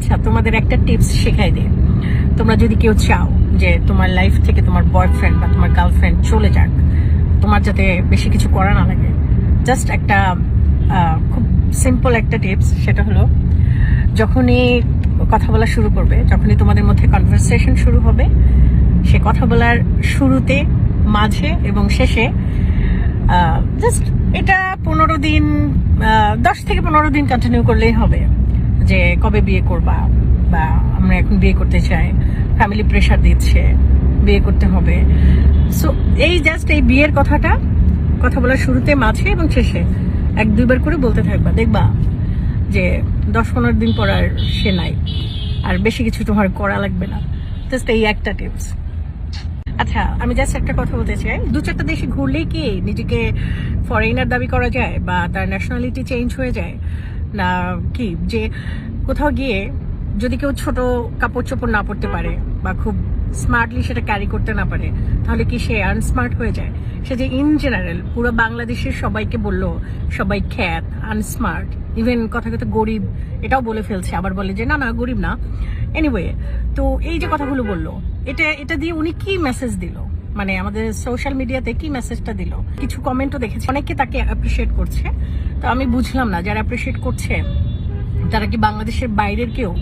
আচ্ছা তোমাদের একটা টিপস শেখাই দিই। তোমরা যদি কেউ চাও যে তোমার লাইফ থেকে তোমার বয়ফ্রেন্ড বা তোমার গার্লফ্রেন্ড চলে যাক, তোমার যাতে বেশি কিছু করা না লাগে জাস্ট একটা খুব সিম্পল একটা টিপস সেটা হলো যখনই কথা বলা শুরু করবে, যখনই তোমাদের মধ্যে কনভারসেশন শুরু হবে, সে কথা বলার শুরুতে, মাঝে এবং শেষে জাস্ট এটা পনেরো দিন দশ থেকে পনেরো দিন কন্টিনিউ করলেই হবে। যে কবে বিয়ে করবা বা আমরা এখন বিয়ে করতে চাই ফ্যামিলি প্রেশার দিচ্ছে, বিয়ে করতে হবে। সো এই জাস্ট এই বিয়ের কথাটা, কথা বলার শুরুতে, মাঝে এবং শেষে এক দুইবার করে বলতে থাকবা। দেখবা যে দশ পনেরো দিন পর আর সে নাই, আর বেশি কিছু তোমার করা লাগবে না। জাস্ট এই একটা টিপস আচ্ছা আমি জাস্ট একটা কথা বলতে চাই। দু চারটা দেশে ঘুরলেই কি নিজেকে ফরেনার দাবি করা যায় বা তার ন্যাশনালিটি চেঞ্জ হয়ে যায়? কি, যে কোথাও গিয়ে যদি কেউ ছোট কাপড় চোপড় না পরতে পারে বা খুব স্মার্টলি সেটা ক্যারি করতে না পারে, তাহলে কি সে আনস্মার্ট হয়ে যায়? সে যে ইন জেনারেল পুরো বাংলাদেশের সবাইকে বলল, সবাই খ্যাত আনস্মার্ট ইভেন কথা কথা গরিব, এটাও বলে ফেলছে, আবার বলে যে না না, গরিব না। এনিওয়ে তো এই যে কথাগুলো বলল, এটা এটা দিয়ে উনি কি মেসেজ দিল? মানে আমাদের সোশ্যাল মিডিয়াতে কি মেসেজটা দিল? কিছু কমেন্টও দেখেছি। অনেকে তাকে অ্যাপ্রিসিয়েট করছে। তো আমি বুঝলাম না, যারা অ্যাপ্রিসিয়েট করছে, তারা কি বাংলাদেশের বাইরের কেউ?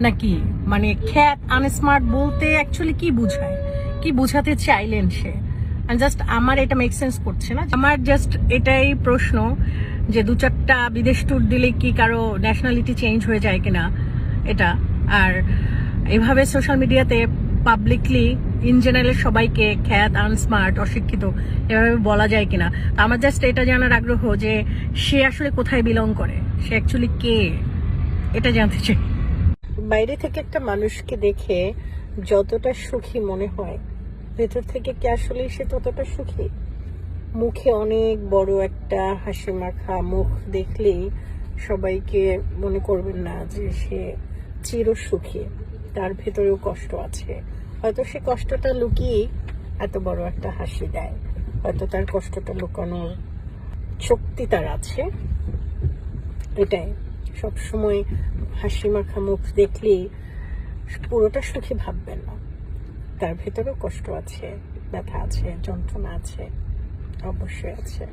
নাকি মানে খ্যাত আনস্মার্ট বলতে অ্যাকচুয়ালি কি বুঝায়? কি বুঝাতে চাইলেন সে? জাস্ট আমার এটা মেক সেন্স করছে না। আমার জাস্ট এটাই প্রশ্ন যে দু চারটা বিদেশ ট্যুর দিলে কি কারও ন্যাশনালিটি চেঞ্জ হয়ে যায় কিনা এটা? আর এভাবে সোশ্যাল মিডিয়াতে পাবলিকলি ইন জেনারেল সবাইকে খ্যাত আনস্মার্ট অশিক্ষিত, এভাবে বলা যায় কিনা। তো আমার জাস্ট এটা জানার আগ্রহ যে সে আসলে কোথায় বিলং করে? সে অ্যাকচুয়ালি কে? এটা জানতে চাই। বাইরে থেকে একটা মানুষকে দেখে যতটা সুখী মনে হয়, ভেতর থেকে কি আসলে সে ততটা সুখী? মুখে অনেক বড় একটা হাসি মাখা মুখ দেখলেই সবাইকে মনে করবেন না যে সে চির সুখী তার ভেতরেও কষ্ট আছে। হয়তো সে কষ্টটা লুকিয়ে এত বড় একটা হাসি দেয়। হয়তো তার কষ্টটা লুকানোর শক্তি তার আছে। এটাই। সব সময় হাসি মাখা মুখ দেখলেই পুরোটা সুখী ভাববেন না। তার ভেতরেও কষ্ট আছে, ব্যথা আছে, যন্ত্রণা আছে, অবশ্যই আছে।